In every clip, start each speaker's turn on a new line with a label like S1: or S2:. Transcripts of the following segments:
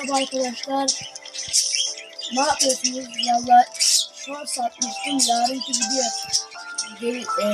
S1: Merhaba arkadaşlar. Ne yapıyorsunuz? Valla şu an satmıştım. Yarınki video gel, e,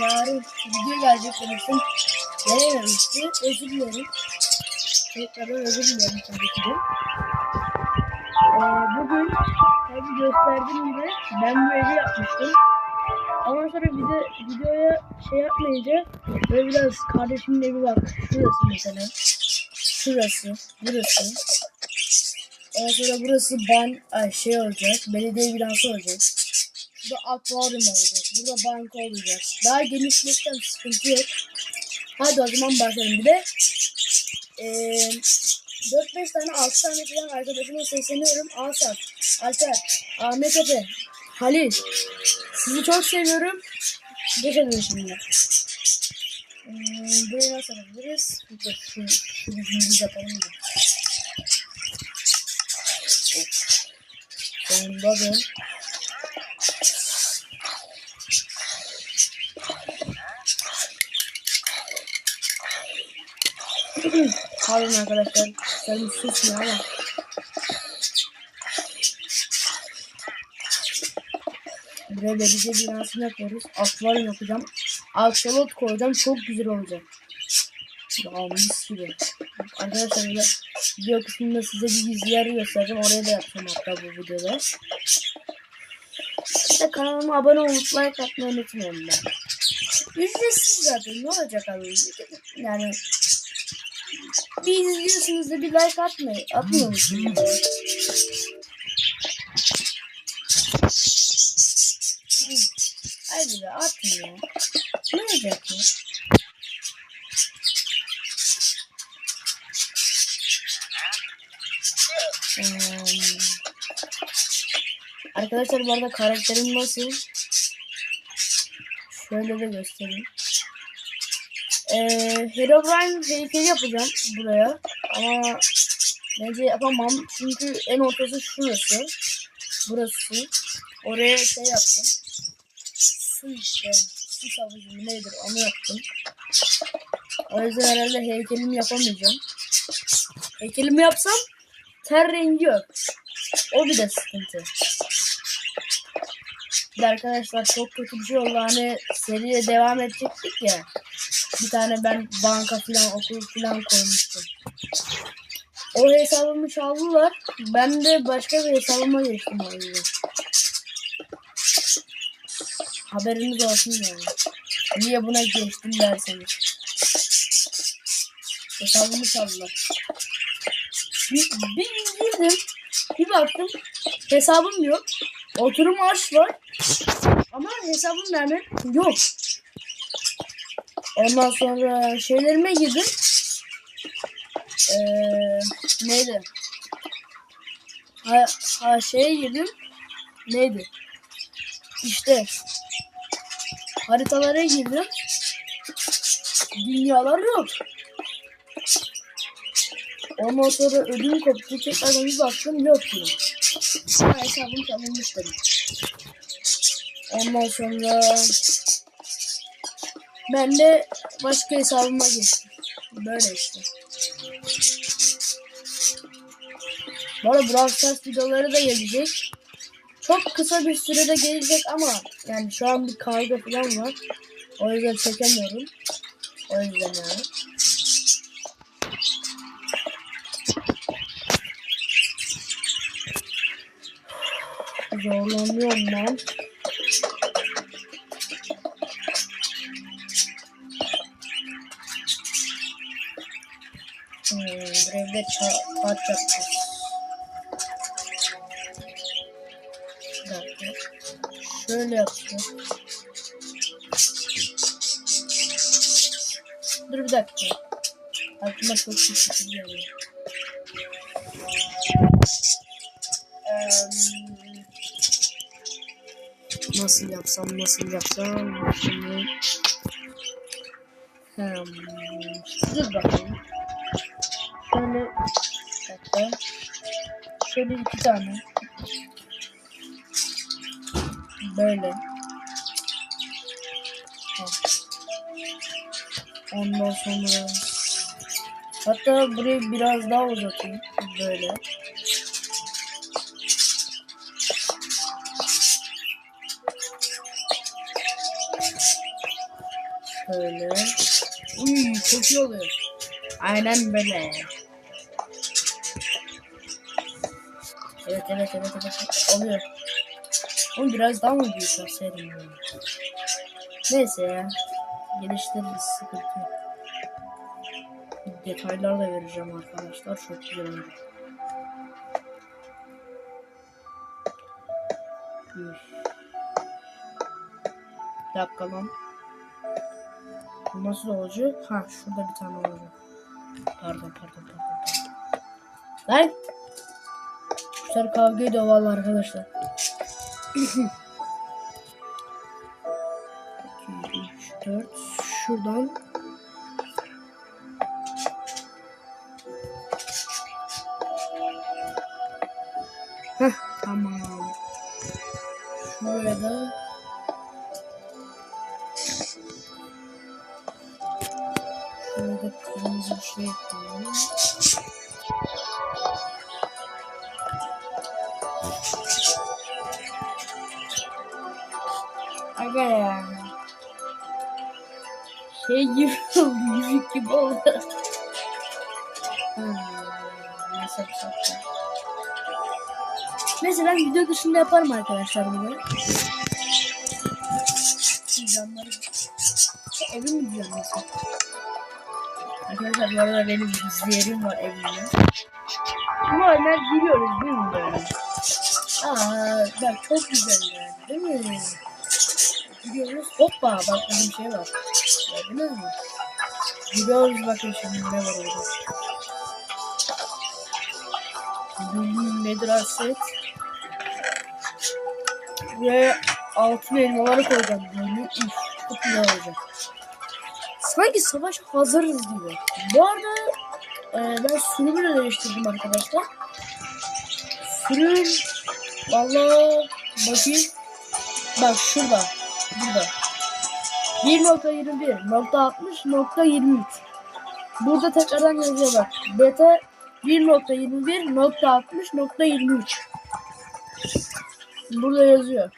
S1: yarın video gelecek demiştim. Gelememişti. Özür dilerim. Tekrardan özür dilerim tabii ki de. E, bugün tabii gösterdiğim gibi ben evi yapmıştım. Ama sonra video, videoya şey yapmayınca böyle biraz kardeşimin evi bak. Şurası mesela. Şurası. Burası. Ondan sonra burası ay şey olacak. Belediye binası olacak. Şurada akvaryum olacak. Burada banka olacak. Daha genişlikten sıkıntı yok. Hadi o zaman başlayalım. Bir de eee 4-5 tane 6 tane falan arkadaşıma sesleniyorum. Asaf, Alper, Ahmet Efe, Halil. Sizi çok seviyorum. Geçelim şimdi. Hmm, burayı nasıl yapabiliriz? Dur, şu, şu yüzümüzü yapalım da. Da. Pardon arkadaşlar. Sen susmuyor ama. Buraya belediye binasını yapıyoruz. Akvaryum yapacağım. Aksolot koyacağım. Çok güzel olacak. Ya mis gibi. Arkadaşlar video kısmında size bir gizli yer göstereceğim. Oraya da yapacağım hatta bu videoda. İşte kanalıma abone olup like atmayı unutmayın ben. Ücretsiz zaten ne olacak abi? Yani bir izliyorsunuz da bir like atmayı atmıyor musunuz? Hadi be atın ya. Ne olacak ya? Arkadaşlar bu arada karakterim nasıl? Şöyle de göstereyim. Ee, Herobrine heykeli yapacağım buraya. Ama bence yapamam. Çünkü en ortası şurası. Burası. Oraya şey yaptım. Su işte. Su savucu nedir onu yaptım. O yüzden herhalde heykelimi yapamayacağım. Heykelimi yapsam ter rengi yok. O bir de sıkıntı. Bir arkadaşlar çok kötü bir şey oldu. Hani seriye devam edecektik ya. Bir tane ben banka filan okul filan koymuştum. O hesabımı çaldılar. Ben de başka bir hesabıma geçtim o yüzden. Haberiniz olsun yani. Niye buna geçtim derseniz. Hesabımı çaldılar. Bir, bir girdim. Bir baktım. Hesabım yok. Oturum arş var. Ama hesabım yani yok. Ondan sonra şeylerime girdim. Ee, neydi? Ha, ha şeye girdim. Neydi? İşte haritalara girdim. Dünyalar yok. Ondan sonra ödüm koptu. Tekrardan bir baktım yok yine. Ha, hesabım çalınmış dedim. Ondan sonra ben de başka hesabıma geçtim. Böyle işte. Bu arada Brawl Stars videoları da gelecek. Çok kısa bir sürede gelecek ama yani şu an bir kavga falan var. O yüzden çekemiyorum. O yüzden yani. Zorlanıyorum ben. Hmm, grevde ça- taç yapacağız. Bir. Şöyle yapacağız. Dur bir dakika. Aklıma çok bir fikir geliyor. Nasıl yapsam nasıl yapsam şimdi hmm, dur bakayım. Şöyle dakika. Şöyle iki tane. Böyle. Ondan sonra hatta burayı biraz daha uzatayım. Böyle. Şöyle. Uy çok iyi oluyor. Aynen böyle. Evet evet evet evet oluyor. Onu biraz daha mı büyük olsaydım. Neyse ya. Geliştiririz sıkıntı. Detaylar da vereceğim arkadaşlar. Çok güzel. Üf. Bir dakika lan. Nasıl olacak? Ha şurada bir tane olacak. Pardon pardon pardon. pardon. Lan! Kuşlar kavga ediyor valla arkadaşlar. 2, 3, 4. Şuradan. Şuraya da kırmızı bir şey koyalım. Aga ya. Şey gibi oldu, yüzük gibi oldu. Hmm, neyse bir şey. Neyse ben video dışında yaparım arkadaşlar bunu. Canları... Evim mi diyorum? Arkadaşlar bu arada benim gizli var evimde. Ama hemen giriyoruz değil mi böyle? Aa bak çok güzel yani değil mi? Gidiyoruz. Hoppa bak bir şey var. Gördünüz mü? Gidiyoruz bakın şimdi ne var orada. Bildiğin nedir aset? Ve altın elmaları koyacağım. Böyle üf, çok güzel olacak. Sanki savaş hazırız gibi. Bu arada e, ben sürümü de değiştirdim arkadaşlar. Sürüm valla bakayım. Bak şurada. Burada. 1.21.60.23 Burada tekrardan yazıyor bak. Beta 1.21.60.23 Burada yazıyor.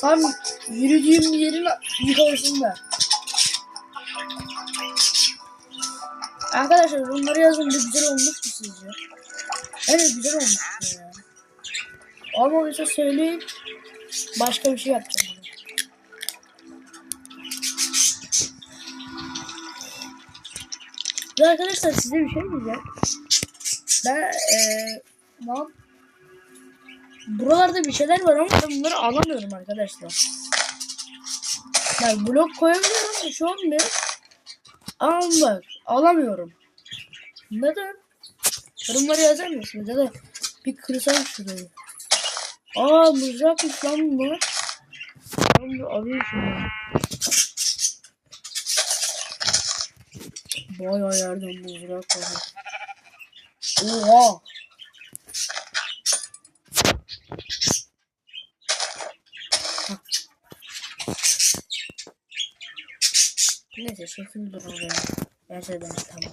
S1: Tam yürüdüğüm yerin yukarısında. Arkadaşlar bunları yazın bir güzel olmuş mu sizce? Evet güzel olmuş ya. Olmadıysa söyleyin. Başka bir şey yapacağım. Ve arkadaşlar size bir şey diyeceğim. Ben eee buralarda bir şeyler var ama ben bunları alamıyorum arkadaşlar. Yani blok koyabiliyorum şu an ne? Ama bak alamıyorum. Neden? Yorumları yazar mısınız? Ya da bir kırsam şurayı. Aa mızrakmış lan bu. Ben bir alayım şunu. Bayağı yerden mızrak var. Oha. Neyse şekil durur ya. Gerçekten tamam.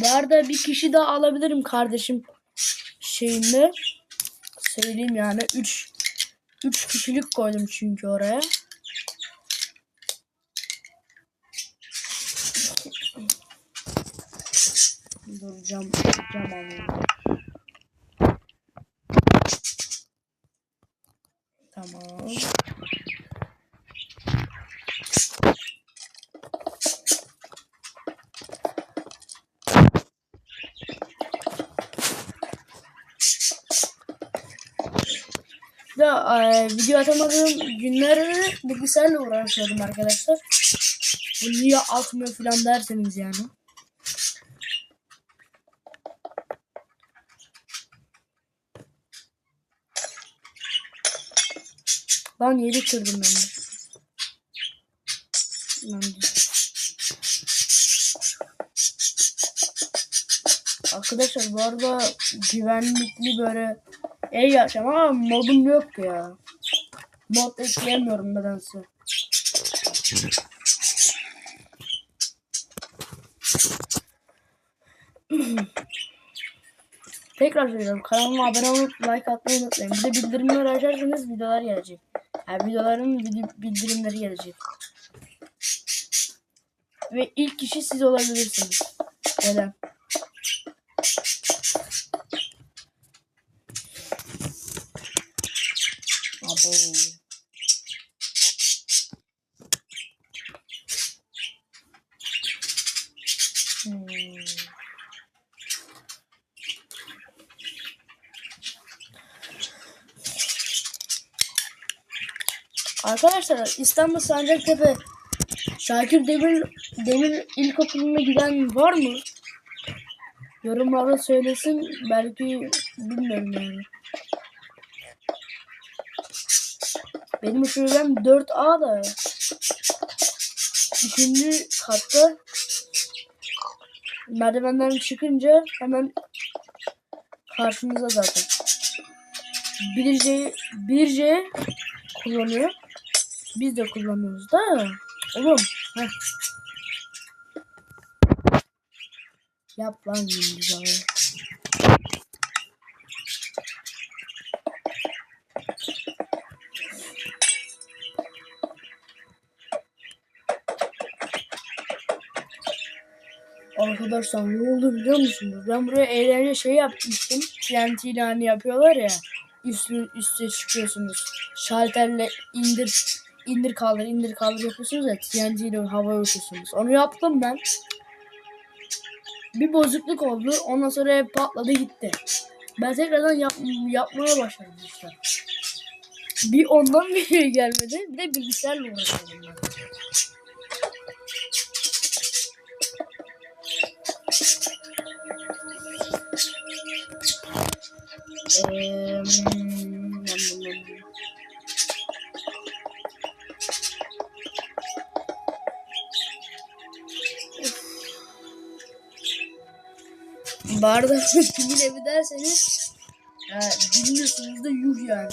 S1: Bu arada bir kişi daha alabilirim kardeşim şeyinde. Söyleyeyim yani 3 3 kişilik koydum çünkü oraya. Dur cam, cam alayım. Tamam. Da e, video atamadığım günlerde bilgisayarla uğraşıyordum arkadaşlar. Bu niye atmıyor falan derseniz yani. Lan yeri kırdım ben. Lan. Arkadaşlar bu arada güvenlikli böyle El yaşam ama modum yok ya. Mod ekleyemiyorum nedense. Tekrar söylüyorum kanalıma abone olup like atmayı unutmayın. Bir de bildirimleri açarsanız videolar gelecek. Yani videoların bildirimleri gelecek. Ve ilk kişi siz olabilirsiniz. Neden? Arkadaşlar İstanbul Sancaktepe Şakir Demir Demir İlkokulu'na giden var mı? Yorumlarda söylesin. Belki bilmiyorum yani. Benim şubem 4A da. Üçüncü katta merdivenden çıkınca hemen karşımıza zaten. 1C, 1C kullanıyor. Biz de kullanıyoruz da. Oğlum. Heh. Yap lan abi. Arkadaşlar ne oldu biliyor musunuz? Ben buraya eğlence şey yapmıştım. TNT ile hani yapıyorlar ya. Üstü, üste çıkıyorsunuz. Şalterle indir indir kaldır indir kaldır yapıyorsunuz ya. TNT ile havaya uçuyorsunuz. Onu yaptım ben. Bir bozukluk oldu. Ondan sonra patladı gitti. Ben tekrardan yap, yapmaya başladım işte. Bir ondan bir şey gelmedi. Bir de bilgisayarla uğraşıyordum ben. Eee, arada kimin evi derseniz e, bilmiyorsunuz da yuh yani.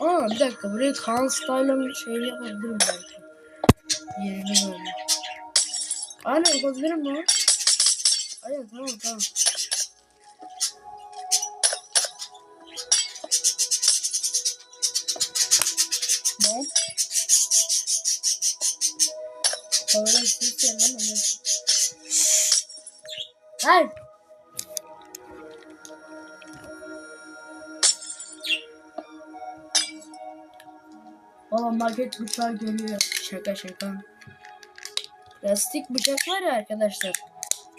S1: Aa bir dakika buraya Kaan Style'ın şeyini yapabilirim belki. Yerini böyle. Aynen yapabilirim mi? Aynen tamam tamam. Tamam. Ses geldi ama neyse. Hayır. Valla market bıçağı geliyor. Şaka şaka. Plastik bıçak var ya arkadaşlar.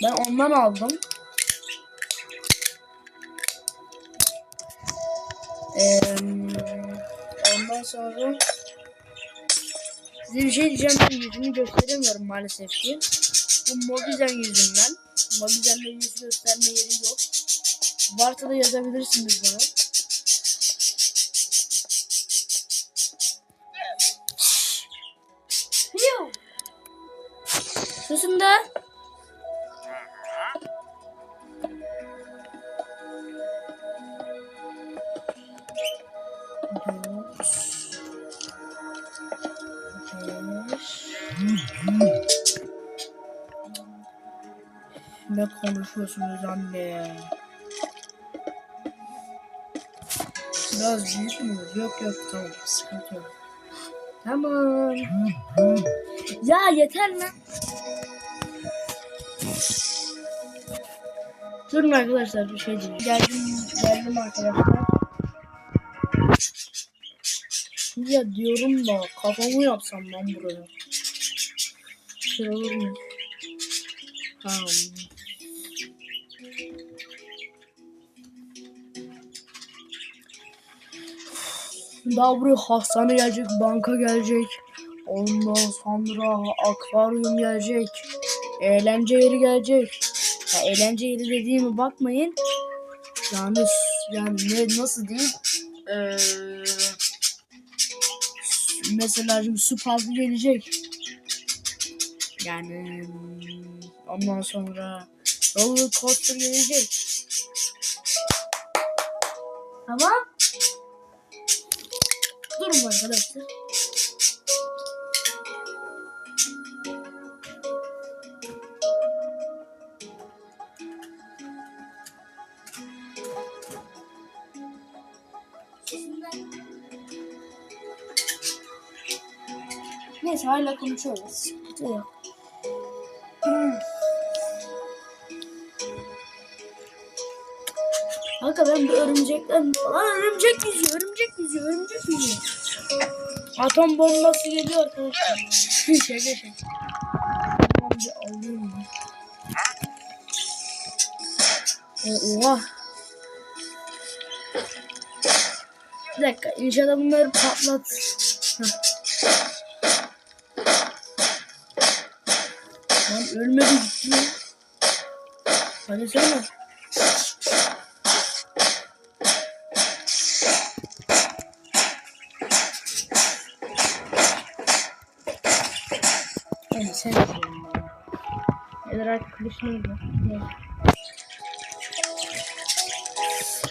S1: Ben ondan aldım. Ee, ondan sonra size bir şey diyeceğim. Ben yüzümü gösteremiyorum maalesef ki. Bu Mobizen yüzünden. Mobizen'de yüz gösterme yeri yok. Varsa da yazabilirsiniz bana. Ne konuşuyorsunuz anne? Biraz büyük mü? Yok yok tamam sıkıntı yok. Tamam. Ya yeter lan. Durun arkadaşlar bir şey diyeyim. Geldim, geldim arkadaşlar. Ya diyorum da kafamı yapsam lan buraya. Şey olur mu? Tamam. Daha buraya hastane gelecek, banka gelecek. Ondan sonra akvaryum gelecek. Eğlence yeri gelecek. Ya eğlence yeri dediğime bakmayın. Yani yani ne nasıl diyeyim? Ee, mesela şimdi su parkı gelecek. Yani ondan sonra roller coaster gelecek. Tamam sorum var arkadaşlar. Neyse hala konuşuyoruz. Yok. Kanka ben bir örümcekten falan örümcek yüzüyor, örümcek yüzüyor, örümcek yüzüyor. Atom bombası geliyor arkadaşlar. şaka şaka. Tamam bir alayım ben. Oha. Bir dakika inşallah bunları patlat. Lan ölmedi gitti. Hadi. Hadi sen söyle. Neler artık.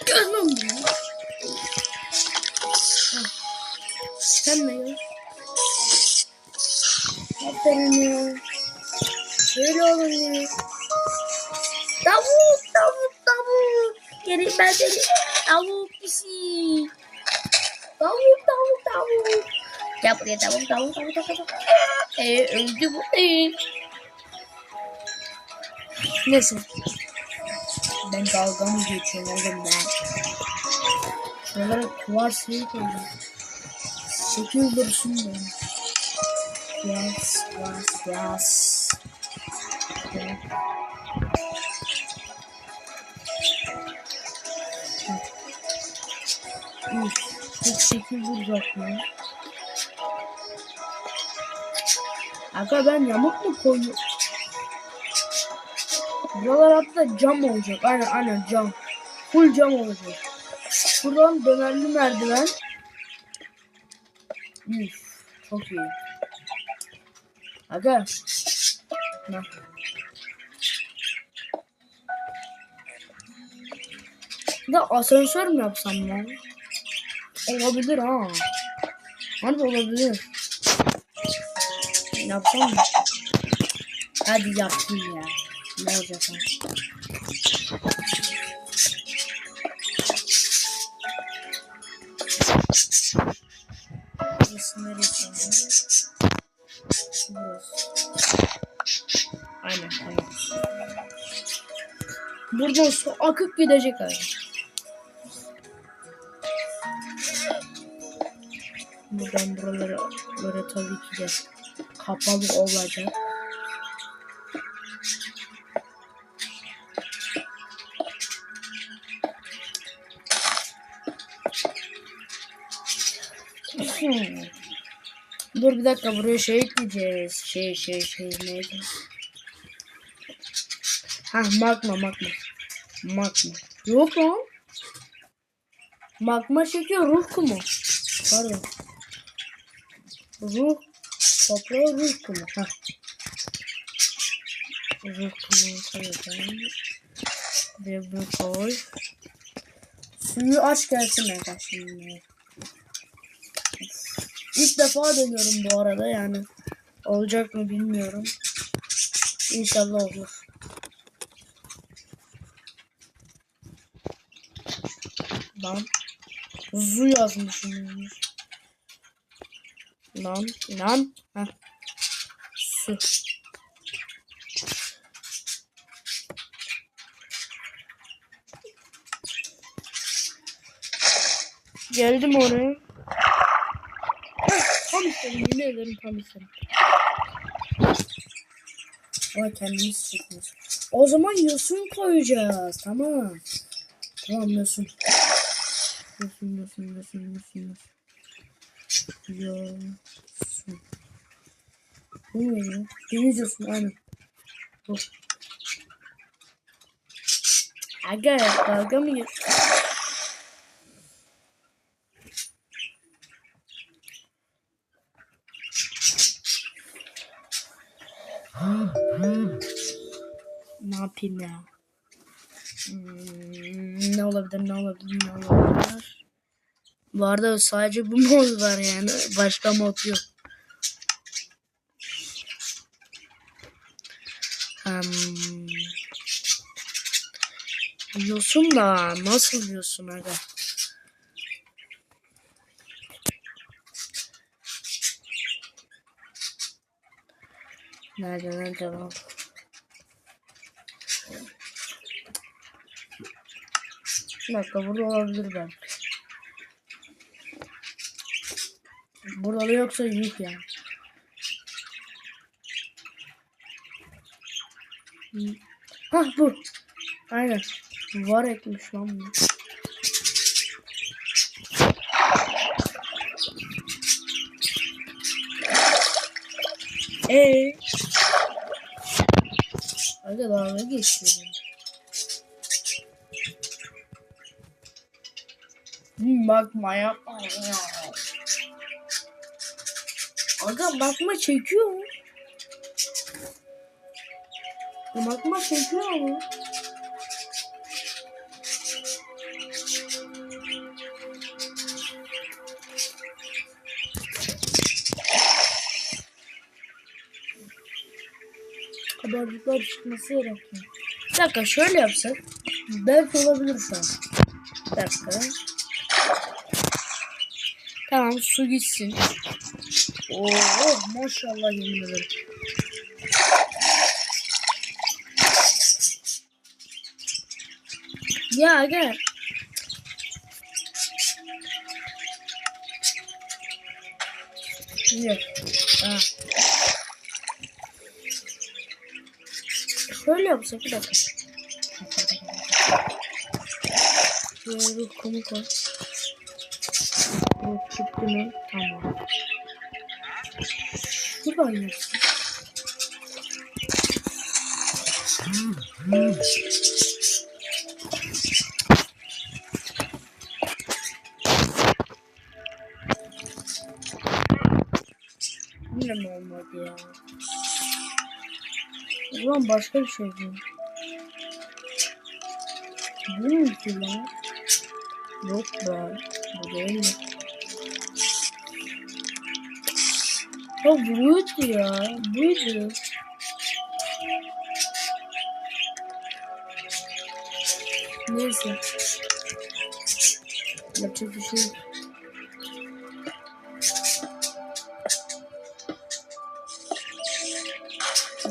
S1: Gel lan buraya. Heh. Sen de gel. Aferin ya. Şöyle olun ya. Tavuk, tavuk, tavuk. Geri ben seni. Tavuk pisi. Tavuk, tavuk, tavuk. Gel buraya tavuk, tavuk, tavuk, tavuk. Ee, öldü bu. Ee. Neyse. Ben dalga mı geçiyorum oğlum ben? Şuralara kuvar suyu koydum. Çekiyor dursun beni. Yes, yes, yes. Okay. Üf, çok şekil vuracak mı? Aga ben yamuk mu koyuyorum? Buralar hatta cam olacak. Aynen aynen cam. Full cam olacak. Buradan dönerli merdiven. Üf, çok iyi. Aga. Ne? De asansör mü yapsam lan? Olabilir ha. Harbi olabilir. Yapsam mı? Hadi yapayım ya. Ne olacak ha? Burası neresi? Burası. Aynen aynen. Buradan su akıp gidecek abi. Buradan buraları böyle tabii ki de kapalı olacak. Hmm. Dur bir dakika buraya şey ekleyeceğiz. Şey şey şey neydi? Ha magma magma. Magma. Yok lan. Magma çekiyor ruh kumu. Pardon. Ruh. Toprağı ruh kumu. Ha. Ruh kumu koyacağım. Ve bunu koy. Suyu aç gelsin arkadaşlar. İlk defa deniyorum bu arada yani. Olacak mı bilmiyorum. İnşallah olur. Lan. Zu yazmışım. Lan. Lan. Heh. Su. Geldim oraya. Tam istedim yemin ederim tam istedim. Ama kendimiz çekmiş. O zaman yosun koyacağız. Tamam. Tamam yosun. Yosun yosun yosun yosun yosun. Bu ne ya? Deniz yosun aynen. Bu. Aga? Ne yapayım ya? Hmm, ne olabilir, ne olabilir, ne olabilir? Bu arada sadece bu mod var yani. Başka mod yok. Hmm. Yosun da nasıl yosun aga? Nerede nerede lan? Bir dakika burada olabilir belki. Burada da yoksa yuh. Hı. Hah bu. Aynen. Var etmiş lan bu. Eee? Aga dalga geçiyorum. Bakma yapma ya. Aga bakma çekiyor? Bakma çekiyor mu? Kabarcıklar çıkması gerekiyor. Bir dakika şöyle yapsak. Belki olabilir şu an. Bir dakika. Tamam su gitsin. Oo maşallah yemin ederim. Ya gel. Yok. Ha. Şöyle yapsak bir dakika. Şöyle bir kumu koy. Evet, çıktı mı? Tamam. Şuradan yapsın. Yine mi olmadı ya? Ulan başka bir şey bu. Bu mu ki lan? Yok be. Bu değil mi? Ya buydu ya. Buydu. Neyse. Yapacak bir şey yok.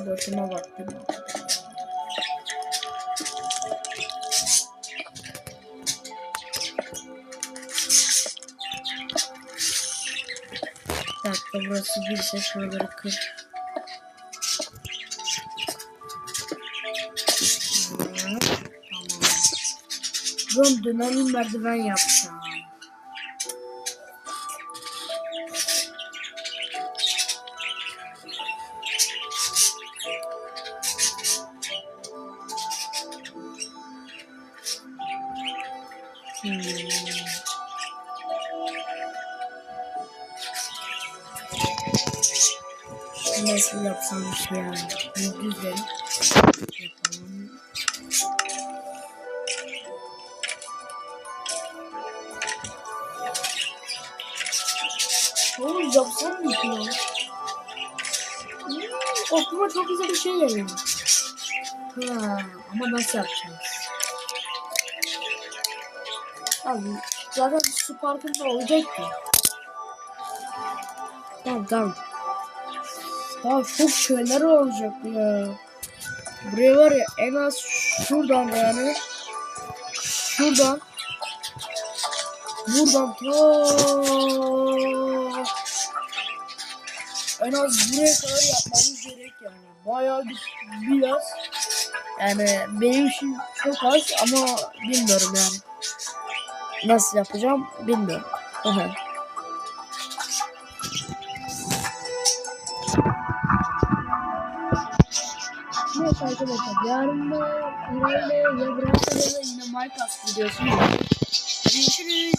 S1: Boşuna baktım. Burası girse şuraları kır. Hı, Tamam. Ben dönemli merdiven yapacağım. Nasıl yapacağız? Abi zaten su parkında olacak ki. Tamam tamam. Tamam çok şeyler olacak ya. Buraya var ya en az şuradan yani. Şuradan. Buradan en az buraya kadar yapmamız gerek yani. Bayağı bir, biraz. Yani benim için çok az ama bilmiyorum yani. Nasıl yapacağım bilmiyorum. Neyse arkadaşlar yarın da İrel'le ya yine Minecraft videosu. Görüşürüz.